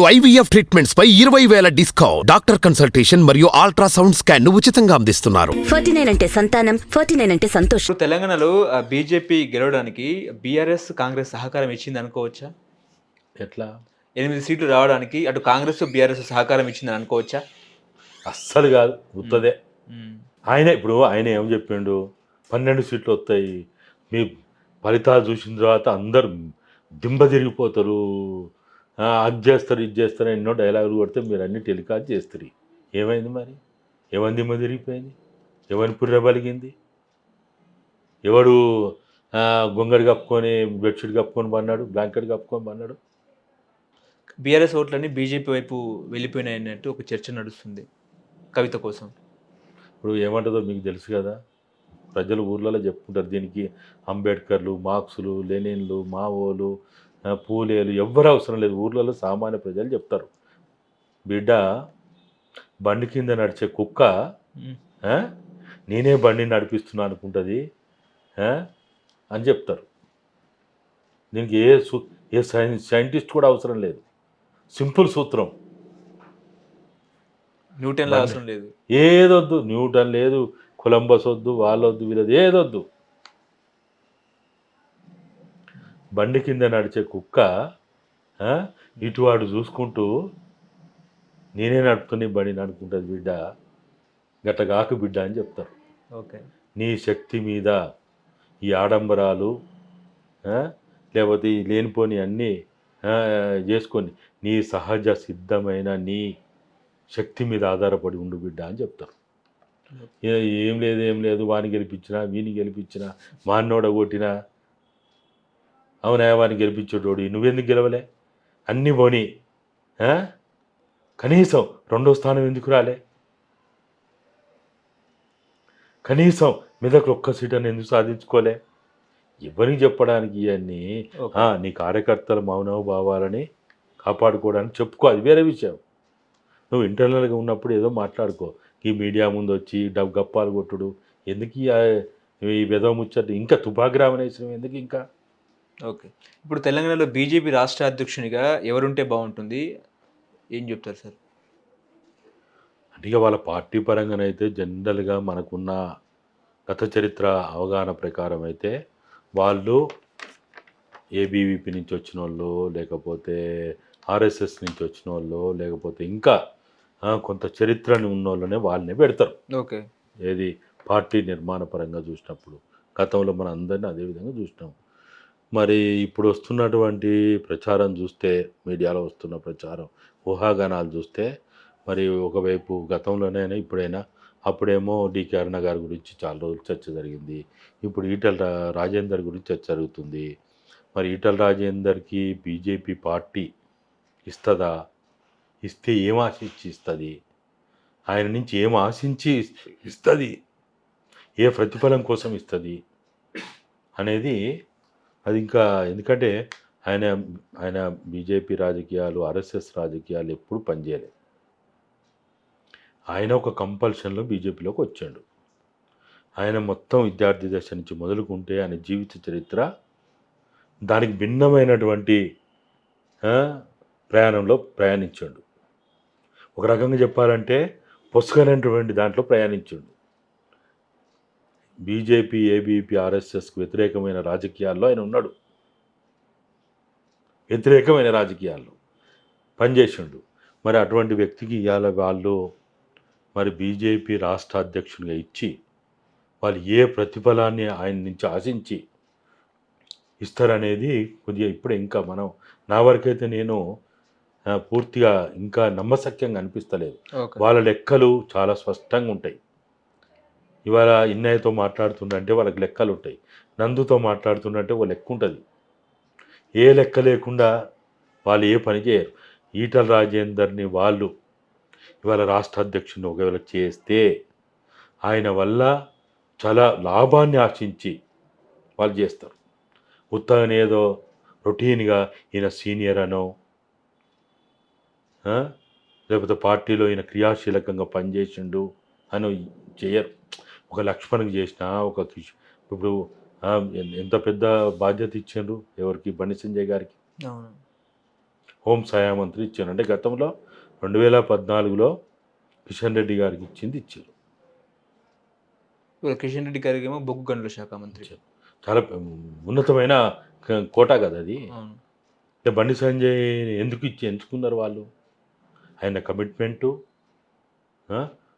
IVF treatments పై ఇరవై వేల డిస్కౌంట్. డాక్టర్ కన్సల్టేషన్ మరియు అల్ట్రాసౌండ్ స్కాన్ను ఉచితంగా అందిస్తున్నారు. ఫార్టీ నైన్ అంటే సంతానం ఫార్టీ నైన్ అంటే సంతోషం. తెలంగాణలో బీజేపీ గెలవడానికి బీఆర్ఎస్ కాంగ్రెస్ సహకారం ఇచ్చింది అనుకోవచ్చా? ఎట్లా? ఎనిమిది సీట్లు రావడానికి అటు కాంగ్రెస్ బీఆర్ఎస్ సహకారం ఇచ్చింది అనుకోవచ్చా? అస్సలు కాదు ఉత్తదే ఆయన ఇప్పుడు ఆయన ఏం చెప్పిండు? పన్నెండు సీట్లు వస్తాయి. మీ ఫలితాలు చూసిన తర్వాత అందరు దింబ తిరిగిపోతారు. అది చేస్తారు ఇది చేస్తారు ఎన్నో డైలాగులు కొడితే మీరు అన్ని టెలికాస్ట్ చేస్తారు. ఏమైంది మరి? ఎవరి దిమ్మ తిరిగిపోయింది ఎవరి పుర్రె పలిగింది ఎవడు గొంగడి కప్పుకొని బెడ్షీట్ కప్పుకొని పన్నాడు బ్లాంకెట్ కప్పుకొని పన్నాడు బీఆర్ఎస్ ఓట్లన్నీ బీజేపీ వైపు వెళ్ళిపోయినాయి అన్నట్టు ఒక చర్చ నడుస్తుంది కవిత కోసం. ఇప్పుడు ఏమంటుందో మీకు తెలుసు కదా? ప్రజలు ఊర్లలో చెప్పుకుంటారు దీనికి అంబేద్కర్లు మార్క్సులు లెనిన్లు మావోలు పూలేలు ఎవ్వరు అవసరం లేదు. ఊర్లలో సామాన్య ప్రజలు చెప్తారు. బిడ్డ బండి కింద నడిచే కుక్క నేనే బండిని నడిపిస్తున్నా అనుకుంటుంది అని చెప్తారు. దీనికి ఏ సు ఏ సైన్ సైంటిస్ట్ కూడా అవసరం లేదు. సింపుల్ సూత్రం. న్యూటన్లో అవసరం లేదు. ఏదొద్దు. న్యూటన్ లేదు కొలంబస్ వద్దు వాళ్ళొద్దు వీళ్ళది ఏదొద్దు. బండి కింద నడిచే కుక్క ఇటువాడు చూసుకుంటూ నేనే నడుపుతున్న బండి నడుపుకుంటుంది బిడ్డ. గట్ల కాకు బిడ్డ అని చెప్తారు. ఓకే. నీ శక్తి మీద ఈ ఆడంబరాలు లేకపోతే ఈ లేనిపోని అన్నీ చేసుకొని నీ సహజ సిద్ధమైన నీ శక్తి మీద ఆధారపడి ఉండు బిడ్డ అని చెప్తారు. ఏ- లేదు ఏం లేదు వాని గెలిపించినా వీని గెలిపించినా వాన్నోడ కొట్టినా అవునా వాని గెలిపించేటోడు. నువ్వెందుకు గెలవలే? అన్నీ పోని? కనీసం రెండో స్థానం ఎందుకు రాలే? కనీసం మెదకు ఒక్క సీట్ అని ఎందుకు సాధించుకోలే? ఎవరికి చెప్పడానికి ఇవన్నీ? నీ కార్యకర్తల మౌనభావాలని కాపాడుకోవడానికి చెప్పుకో. అది వేరే విషయం. నువ్వు ఇంటర్నల్గా ఉన్నప్పుడు ఏదో మాట్లాడుకో. ఈ మీడియా ముందు వచ్చి డబ్ గప్పాలు కొట్టుడు. ఎందుకు ఈ, విధవ ముచ్చట ఇంకా తుపాగ్రామనేశ్వరం ఎందుకు ఇంకా? ఓకే. ఇప్పుడు తెలంగాణలో బీజేపీ రాష్ట్ర అధ్యక్షునిగా ఎవరుంటే బాగుంటుంది? ఏం చెప్తారు సార్? అంటే ఇక వాళ్ళ పార్టీ పరంగానైతే జనరల్గా మనకున్న గత చరిత్ర అవగాహన ప్రకారం అయితే వాళ్ళు ఏబీవీపీ నుంచి వచ్చిన వాళ్ళు లేకపోతే ఆర్ఎస్ఎస్ నుంచి వచ్చిన వాళ్ళు లేకపోతే ఇంకా కొంత చరిత్రని ఉన్న వాళ్ళనే వాళ్ళనే పెడతారు. ఓకే. ఏది? పార్టీ నిర్మాణ పరంగా చూసినప్పుడు. గతంలో మన అందరినీ అదే విధంగా చూసినాం మరి ఇప్పుడు వస్తున్నటువంటి ప్రచారం చూస్తే మీడియాలో వస్తున్న ప్రచారం ఊహాగానాలు చూస్తే మరి ఒకవైపు గతంలోనైనా ఇప్పుడైనా అప్పుడేమో డికే అరుణ గారి గురించి చాలా రోజులు చర్చ జరిగింది. ఇప్పుడు ఈటల రా- రాజేందర్ గురించి చర్చ జరుగుతుంది. మరి ఈటల రాజేందర్కి బీజేపీ పార్టీ ఇస్తుందా? ఇస్తే ఏం ఆశించి ఇస్తుంది? ఆయన నుంచి ఏం ఆశించి ఇస్తుంది? ఏ ప్రతిఫలం కోసం ఇస్తుంది? అనేది అది ఇంకా ఎందుకంటే ఆయన ఆయన బీజేపీ రాజకీయాలు ఆర్ఎస్ఎస్ రాజకీయాలు ఎప్పుడు పనిచేయలేదు. ఆయన ఒక కంపల్షన్లో బీజేపీలోకి వచ్చాడు. ఆయన మొత్తం విద్యార్థి దశ నుంచి మొదలుకుంటే ఆయన జీవిత చరిత్ర దానికి భిన్నమైనటువంటి ప్రయాణంలో ప్రయాణించాడు. ఒక రకంగా చెప్పాలంటే పుస్తకమైనటువంటి దాంట్లో ప్రయాణించాడు. బీజేపీ ఏబీపీ ఆర్ఎస్ఎస్కు వ్యతిరేకమైన రాజకీయాల్లో ఆయన ఉన్నాడు. వ్యతిరేకమైన రాజకీయాల్లో పనిచేసిండు మరి అటువంటి వ్యక్తికి ఇవాళ వాళ్ళు మరి బీజేపీ రాష్ట్ర అధ్యక్షునిగా ఇచ్చి వాళ్ళు ఏ ప్రతిఫలాన్ని ఆయన నుంచి ఆశించి ఇస్తారనేది కొద్దిగా ఇప్పుడే ఇంకా మనం నా వరకైతే నేను పూర్తిగా ఇంకా నమ్మశక్యంగా అనిపిస్తలేదు. వాళ్ళ లెక్కలు చాలా స్పష్టంగా ఉంటాయి. ఇవాళ ఇన్నయ్యతో మాట్లాడుతుండంటే వాళ్ళకి లెక్కలు ఉంటాయి. నందుతో మాట్లాడుతుండంటే ఒక లెక్క ఉంటుంది. ఏ లెక్క లేకుండా వాళ్ళు ఏ పని చేయరు. ఈటల రాజేందర్ని వాళ్ళు ఇవాళ రాష్ట్ర అధ్యక్షుడిని ఒకవేళ చేస్తే ఆయన వల్ల చాలా లాభాన్ని ఆశించి వాళ్ళు చేస్తారు. ఉత్తగానే ఏదో రొటీన్గా ఈయన సీనియర్ అనో లేకపోతే పార్టీలో ఈయన క్రియాశీలకంగా పనిచేసిండు అని చేయరు. ఒక లక్ష్మణ్కి చేసిన ఒక కిష్ ఇప్పుడు ఎంత పెద్ద బాధ్యత ఇచ్చిండ్రు ఎవరికి? బండి సంజయ్ గారికి? హోం సహాయ మంత్రి ఇచ్చారు. అంటే గతంలో రెండు వేల పద్నాలుగులో కిషన్ రెడ్డి గారికి ఇచ్చింది ఇచ్చారు. కిషన్ రెడ్డి గారికి ఏమో బొగ్గు గనుల శాఖ మంత్రి. చాలా ఉన్నతమైన కోట కదా అది? అంటే బండి సంజయ్ ఎందుకు ఇచ్చి ఎంచుకున్నారు వాళ్ళు? ఆయన కమిట్మెంటు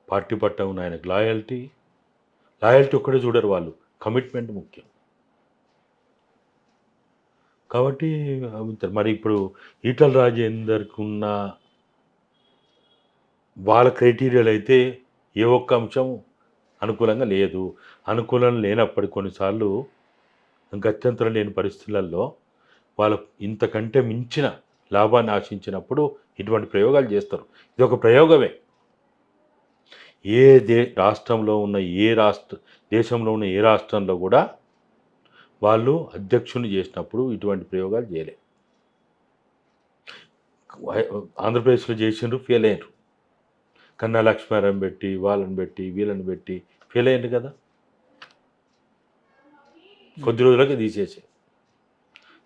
పార్టీ పట్ల ఉన్న ఆయనకు లాయల్టీ లాయల్టీ ఒక్కడే చూడరు వాళ్ళు. కమిట్మెంట్ ముఖ్యం. కాబట్టి మరి ఇప్పుడు ఈటల రాజేందర్కి ఉన్న వాళ్ళ క్రైటీరియాలు అయితే ఏ ఒక్క అంశం అనుకూలంగా లేదు. అనుకూలం లేనప్పటికీ కొన్నిసార్లు గత్యంతరం లేని పరిస్థితులలో వాళ్ళ ఇంతకంటే మించిన లాభాన్ని ఆశించినప్పుడు ఇటువంటి ప్రయోగాలు చేస్తారు. ఇది ఒక ప్రయోగమే. ఏ దే రాష్ట్రంలో ఉన్న ఏ రాష్ట్ర దేశంలో ఉన్న ఏ రాష్ట్రంలో కూడా వాళ్ళు అధ్యక్షుని చేసినప్పుడు ఇటువంటి ప్రయోగాలు చేయలే. ఆంధ్రప్రదేశ్లో చేసిండ్రు ఫెయిల్ అయ్యారు కన్నా లక్ష్మీనారాయణ పెట్టి వాళ్ళని పెట్టి వీళ్ళని పెట్టి ఫెయిల్ అయ్యారు కదా. కొద్ది రోజులకి తీసేసే.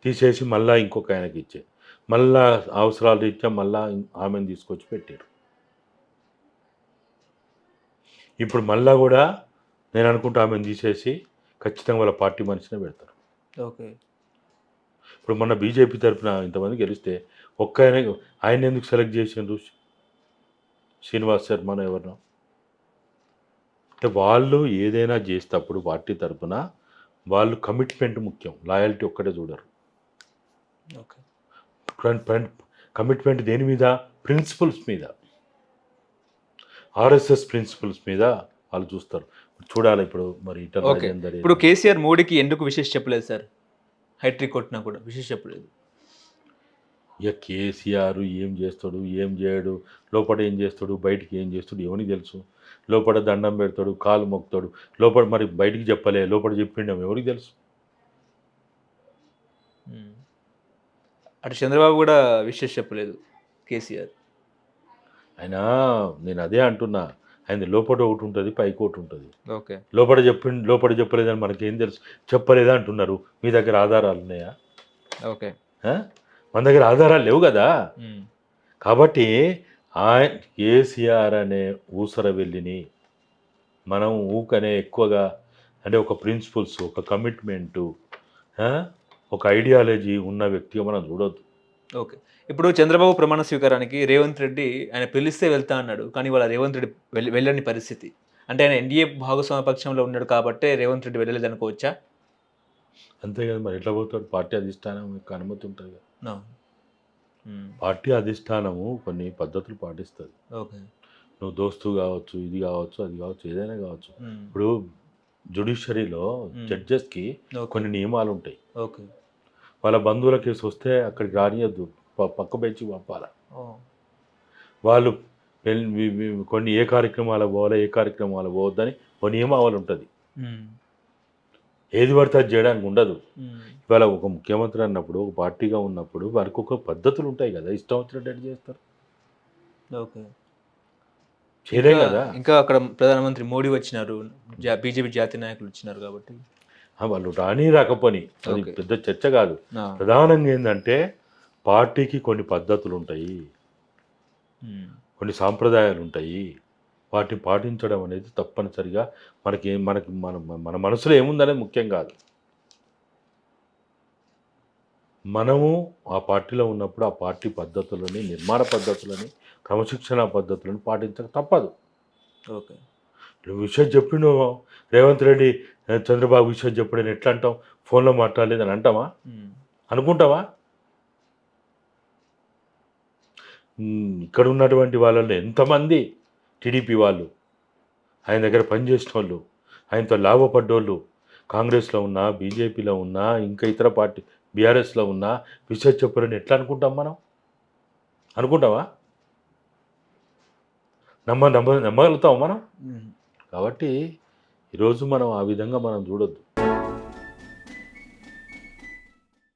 తీసేసి మళ్ళా ఇంకొక ఆయనకి ఇచ్చే. మళ్ళా అవసరాలు ఇచ్చా మళ్ళా ఆమెను తీసుకొచ్చి పెట్టారు ఇప్పుడు మళ్ళా కూడా నేను అనుకుంటా ఆమెను తీసేసి ఖచ్చితంగా వాళ్ళ పార్టీ మనిషినే పెడతారు. ఓకే. ఇప్పుడు మొన్న బీజేపీ తరఫున ఇంతమంది గెలిస్తే ఒక్క ఆయన ఆయన ఎందుకు సెలెక్ట్ చేసిండ్రు? శ్రీనివాస్ శర్మను ఎవరినో. అంటే వాళ్ళు ఏదైనా చేసేటప్పుడు పార్టీ తరఫున వాళ్ళు కమిట్మెంట్ ముఖ్యం. లాయల్టీ ఒక్కటే చూడరు. ఓకే. కమిట్మెంట్ దేని మీద? ప్రిన్సిపల్స్ మీద. ఆర్ఎస్ఎస్ ప్రిన్సిపల్స్ మీద వాళ్ళు చూస్తారు. చూడాలి ఇప్పుడు మరి ఇప్పుడు కేసీఆర్ మోడీకి ఎందుకు విశేష చెప్పలేదు సార్? హైట్రిక్ కొట్టినా కూడా విశేష చెప్పలేదు. ఇక కేసీఆర్ ఏం చేస్తాడు ఏం చేయడు లోపల ఏం చేస్తాడు బయటికి ఏం చేస్తాడు ఎవరికి తెలుసు. లోపల దండం పెడతాడు కాలు మొక్కుతాడు. లోపల మరి బయటికి చెప్పలే లోపల చెప్పిండం ఎవరికి తెలుసు. అటు చంద్రబాబు కూడా విశేష చెప్పలేదు కేసీఆర్. ఆయన నేను అదే అంటున్నా. ఆయన లోపల ఒకటి ఉంటుంది పైకి ఒకటి ఉంటుంది. ఓకే. లోపల చెప్పి లోపల చెప్పలేదని మనకేం తెలుసు? చెప్పలేదా అంటున్నారు. మీ దగ్గర ఆధారాలు ఉన్నాయా? ఓకే? మన దగ్గర ఆధారాలు లేవు కదా. కాబట్టి ఆయన కేసీఆర్ అనే ఊసర వెళ్ళిని మనం ఊకనే ఎక్కువగా అంటే ఒక ప్రిన్సిపల్స్ ఒక కమిట్మెంటు ఒక ఐడియాలజీ ఉన్న వ్యక్తిగా మనం చూడొద్దు. ఓకే. ఇప్పుడు చంద్రబాబు ప్రమాణ స్వీకారానికి రేవంత్ రెడ్డి ఆయన పిలిస్తే వెళ్తా అన్నాడు. కానీ వాళ్ళ రేవంత్ రెడ్డి వెళ్ళ వెళ్ళని పరిస్థితి. అంటే ఆయన ఎన్డీఏ భాగస్వామ్య పక్షంలో ఉన్నాడు కాబట్టి రేవంత్ రెడ్డి వెళ్ళలేదు అనుకోవచ్చా అంతే కదా మరి ఎట్లా పోతాడు? పార్టీ అధిష్టానం యొక్క అనుమతి ఉంటుంది కదా. పార్టీ అధిష్టానము కొన్ని పద్ధతులు పాటిస్తుంది. ఓకే. నువ్వు దోస్తు కావచ్చు ఇది కావచ్చు అది కావచ్చు ఏదైనా కావచ్చు. ఇప్పుడు జుడిషియరీలో Hmm. జడ్జెస్కి. కొన్ని నియమాలు ఉంటాయి ఓకే. వాళ్ళ బంధువుల కేసు వస్తే అక్కడికి రానియద్దు. పక్క బెంచి పంపాలి. వాళ్ళు కొన్ని ఏ కార్యక్రమాలు పోవాలి ఏ కార్యక్రమాలు పోవద్దని ఒక నియమావళి ఉంటుంది. ఏది పడితే అది చేయడానికి ఉండదు. ఇవాళ ఒక ముఖ్యమంత్రి అన్నప్పుడు ఒక పార్టీగా ఉన్నప్పుడు వారికి ఒక పద్ధతులు ఉంటాయి కదా ఇష్టం వచ్చినట్టు చేస్తారు? ఓకే. చేయలేం కదా. ఇంకా అక్కడ ప్రధానమంత్రి మోడీ వచ్చినారు బీజేపీ జాతీయ నాయకులు వచ్చినారు కాబట్టి. వాళ్ళు రాని రాకపోని. అది. పెద్ద చర్చ కాదు. ప్రధానంగా ఏంటంటే పార్టీకి కొన్ని పద్ధతులు ఉంటాయి. కొన్ని సాంప్రదాయాలు ఉంటాయి వాటిని పాటించడం అనేది తప్పనిసరిగా మనకి మనకి మన మన మనసులో ఏముందనేది ముఖ్యం కాదు. మనము ఆ పార్టీలో ఉన్నప్పుడు ఆ పార్టీ పద్ధతులని నిర్మాణ పద్ధతులని క్రమశిక్షణ పద్ధతులను పాటించక తప్పదు. ఓకే. విషయం చెప్పిన రేవంత్ రెడ్డి "ఏ, చంద్రబాబు విషయం చెప్పడని ఎట్లా అంటాం ఫోన్లో మాట్లాడలేదని అంటామా ఉమ్. అనుకుంటావా? ఇక్కడ ఉన్నటువంటి వాళ్ళలో ఎంతమంది టీడీపీ వాళ్ళు ఆయన దగ్గర పనిచేసిన వాళ్ళు ఆయనతో లాభపడ్డోళ్ళు కాంగ్రెస్లో ఉన్నా బీజేపీలో ఉన్నా ఇంకా ఇతర పార్టీ బీఆర్ఎస్లో ఉన్నా విషయం చెప్పరని ఎట్లా అనుకుంటాం మనం? అనుకుంటావా? నమ్మ నమ్మ నమ్మగలుగుతాం మనం. కాబట్టి ఈరోజు మనం ఆ విధంగా మనం చూడొద్దు.